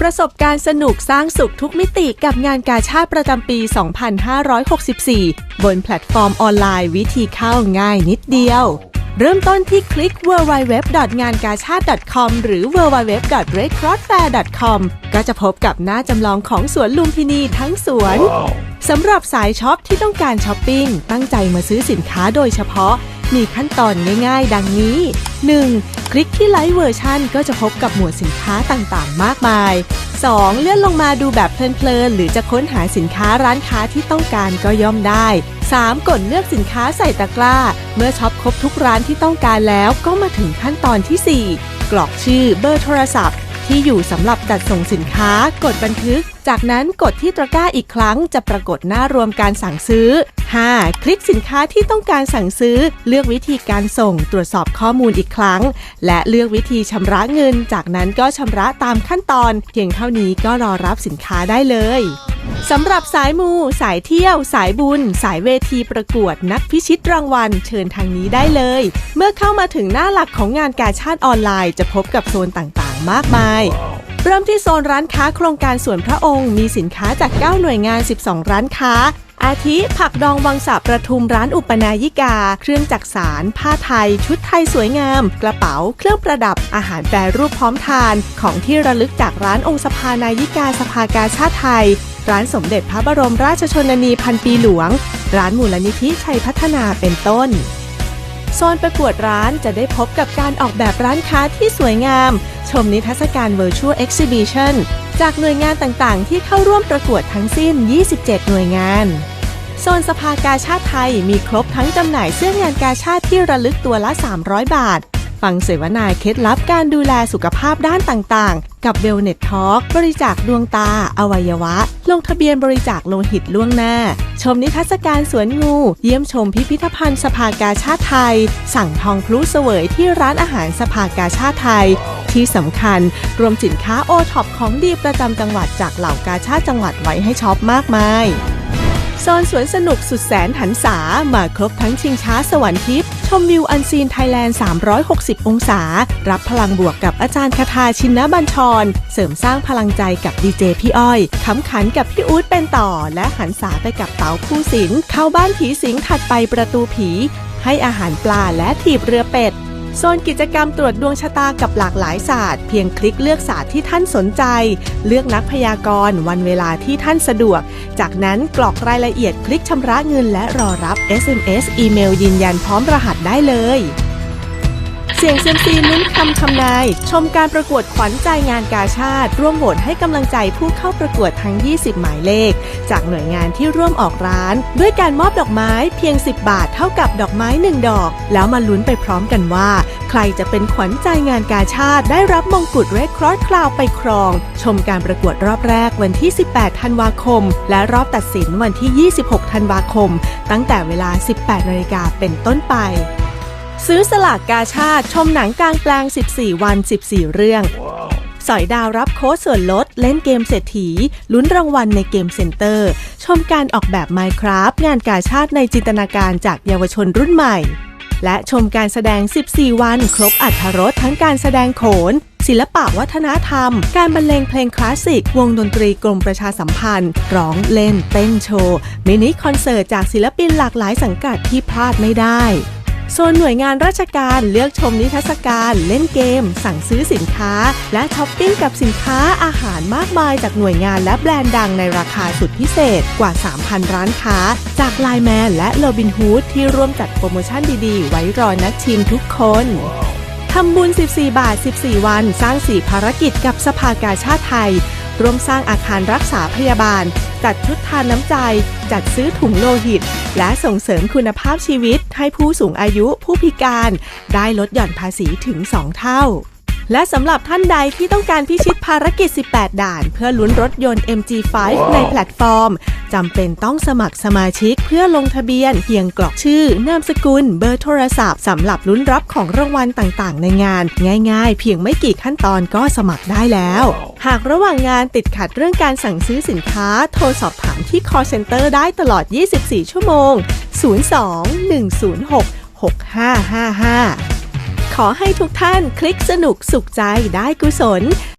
ประสบการณ์สนุกสร้างสุขทุกมิติกับงานกาชาติประจำปี 2564 บนแพลตฟอร์มออนไลน์วิธีเข้าง่ายนิดเดียว เริ่มต้นที่คลิก www. งานกาชาติ .com หรือ www. red cross fair com ก็จะพบกับหน้าจำลองของสวนลุมพินีทั้งสวนสำหรับสายช็อปที่ต้องการช้อปปิ้งตั้งใจมาซื้อสินค้าโดยเฉพาะ มีขั้นตอนง่าย ๆ ดังนี้ 1. คลิกที่ไลฟ์เวอร์ชันก็จะพบกับหมวดสินค้าต่างๆ มากมาย 2. เลื่อนลงมาดูแบบเพลินๆ หรือจะค้นหาสินค้าร้านค้าที่ต้องการก็ย่อมได้ 3. กดเลือกสินค้าใส่ตะกร้า เมื่อช็อปครบทุกร้านที่ต้องการแล้วก็มาถึงขั้นตอนทีสี่4 กรอกชื่อเบอร์โทรศัพท์ ที่อยู่สำหรับจัดส่งสินค้ากดบันทึก จากนั้นกดที่ตะกร้าอีกครั้งจะปรากฏหน้ารวมการสั่งซื้อ 5. คลิกสินค้าที่ต้องการสั่งซื้อ เลือกวิธีการส่งตรวจสอบข้อมูลอีกครั้ง และเลือกวิธีชำระเงิน จากนั้นก็ชำระตามขั้นตอน เพียงเท่านี้ก็รอรับสินค้าได้เลยสำหรับสายมู สายเที่ยว สายบุญ สายเวทีประกวด นักพิชิตรางวัล เชิญทางนี้ได้เลย เมื่อเข้ามาถึงหน้าหลักของงานกาชาติออนไลน์ จะพบกับโซนต่างๆ มากมาย เริ่มที่โซนร้านค้าโครงการสวนพระองค์ มีสินค้าจาก 9 หน่วยงาน 12 ร้านค้า อาทิ ผักดองวังสะประทุมร้านอุปนายิกา เครื่องจักสาร ผ้าไทย ชุดไทยสวยงาม กระเป๋า เครื่องประดับ อาหารแปรรูปพร้อมทาน ของที่ระลึกจากร้านองค์สภานายิกาสภากาชาติไทย ร้านสมเด็จพระบรมราชชนนีพันปีหลวง ร้านมูลนิธิชัยพัฒนาเป็นต้น โซนประกวดร้านจะได้พบกับการออกแบบร้านค้าที่สวยงาม ชมนิทรรศการ Virtual Exhibition จากหน่วยงานต่างๆ ที่เข้าร่วมประกวดทั้งสิ้น 27 หน่วยงานโซนสภากาชาติไทยมีครบทั้งจำหน่ายเสื้องานกาชาติที่ระลึกตัวละ 300 บาท ฟังเสวนาเคล็ดลับการดูแลสุขภาพด้านต่างๆ กับเวลเน็ตทอ k บริจาคดวงตา อวัยวะ ลงทะเบียนบริจาคโลหิตล่วงหน้า ชมนิทรรศการสวนงู เยี่ยมชมพิพิธภัณฑ์สภากาชาติไทย สั่งทองพลุเสวยที่ร้านอาหารสภากาชาติไทย ที่สำคัญรวมสินค้าโอท็อปของดีประจำจังหวัดจากเหล่ากาชาติจังหวัดไว้ให้ช็อปมากมาย โซนสวนสนุกสุดแสนหันษามาครบทั้งชิงช้าสวรรค์ทิพย์ชมวิวอันซีนไทยแลนด์ 360 องศา รับพลังบวกกับอาจารย์คาทาชินนบัญชร เสริมสร้างพลังใจกับดีเจพี่อ้อยขำขันกับพี่อู๊ดเป็นต่อ และหันษาไปกับเต๋าผู้สินเข้าบ้านผีสิงถัดไปประตูผี ให้อาหารปลาและถีบเรือเป็ด โซนกิจกรรมตรวจดวงชะตากับหลากหลายศาสตร์ เพียงคลิกเลือกศาสตร์ที่ท่านสนใจ เลือกนักพยากรณ์วันเวลาที่ท่านสะดวก จากนั้นกรอกรายละเอียดคลิกชำระเงินและรอรับ SMS อีเมลยืนยันพร้อมรหัสได้เลย เสียงเซียมซีลุ้นคำทำนาย ชมการประกวดขวัญใจงานกาชาติ ร่วมโหวตให้กำลังใจผู้เข้าประกวดทั้ง 20 หมายเลข จากหน่วยงานที่ร่วมออกร้าน ด้วยการมอบดอกไม้เพียง 10 บาทเท่ากับดอกไม้ 1 ดอก แล้วมาลุ้นไปพร้อมกันว่า ใครจะเป็นขวัญใจงานกาชาติ ได้รับมงกุฎเรดครอสคลาวไปครอง ชมการประกวดรอบแรกวันที่ 18 ธันวาคม และรอบตัดสินวันที่ 26 ธันวาคม ตั้งแต่เวลา 18นาฬิกาเป็นต้นไป ซื้อสลากกาชาติชมหนังกลางแปลง 14 วัน 14 เรื่องสอยดาวรับโค้ดส่วนลด เล่นเกมเศรษฐี ลุ้นรางวัลในเกมเซ็นเตอร์ ชมการออกแบบ Minecraft งานกาชาติในจินตนาการจากเยาวชนรุ่นใหม่ และชมการแสดง 14 วัน ครบอัธรสทั้งการแสดงโขน ศิลปะวัฒนธรรม การบรรเลงเพลงคลาสสิก วงดนตรีกรมประชาสัมพันธ์ ร้องเล่น เต้นโชว์ มินิคอนเสิร์ตจากศิลปินหลากหลายสังกัดที่พลาดไม่ได้ โซนหน่วยงานราชการเลือกชมนิทรรศการ เล่นเกม สั่งซื้อสินค้า และช้อปปิ้งกับสินค้าอาหารมากมายจากหน่วยงานและแบรนด์ดังในราคาสุดพิเศษกว่า 3,000 ร้านค้า จากไลแมนและโ o บินฮูดที่ร่วมจัดโปรโมชั่นดีๆ ไว้รอนักชิมทุกคนทำบุญ 14 บาท 14 วัน สร้าง 4 ภารกิจกับสภากาชาติไทย ร่วมสร้างอาคารรักษาพยาบาล จัดชุดทานน้ำใจ จัดซื้อถุงโลหิต และส่งเสริมคุณภาพชีวิตให้ผู้สูงอายุผู้พิการ ได้ลดหย่อนภาษีถึง 2 เท่า และสำหรับท่านใดที่ต้องการพิชิตภารกิจ 18 ด่าน เพื่อลุ้นรถยนต์ MG5 ในแพลตฟอร์มจำเป็นต้องสมัครสมาชิกเพื่อลงทะเบียน เพียงกรอกชื่อ นามสกุล เบอร์โทรศัพท์สำหรับลุ้นรับของรางวัลต่างๆ ในงาน ง่ายๆ เพียงไม่กี่ขั้นตอนก็สมัครได้แล้ว หากระหว่างงานติดขัดเรื่องการสั่งซื้อสินค้า โทรสอบถามที่ call center ได้ตลอด 24 ชั่วโมง 02 106 6555 ขอให้ทุกท่านคลิกสนุกสุขใจได้กุศล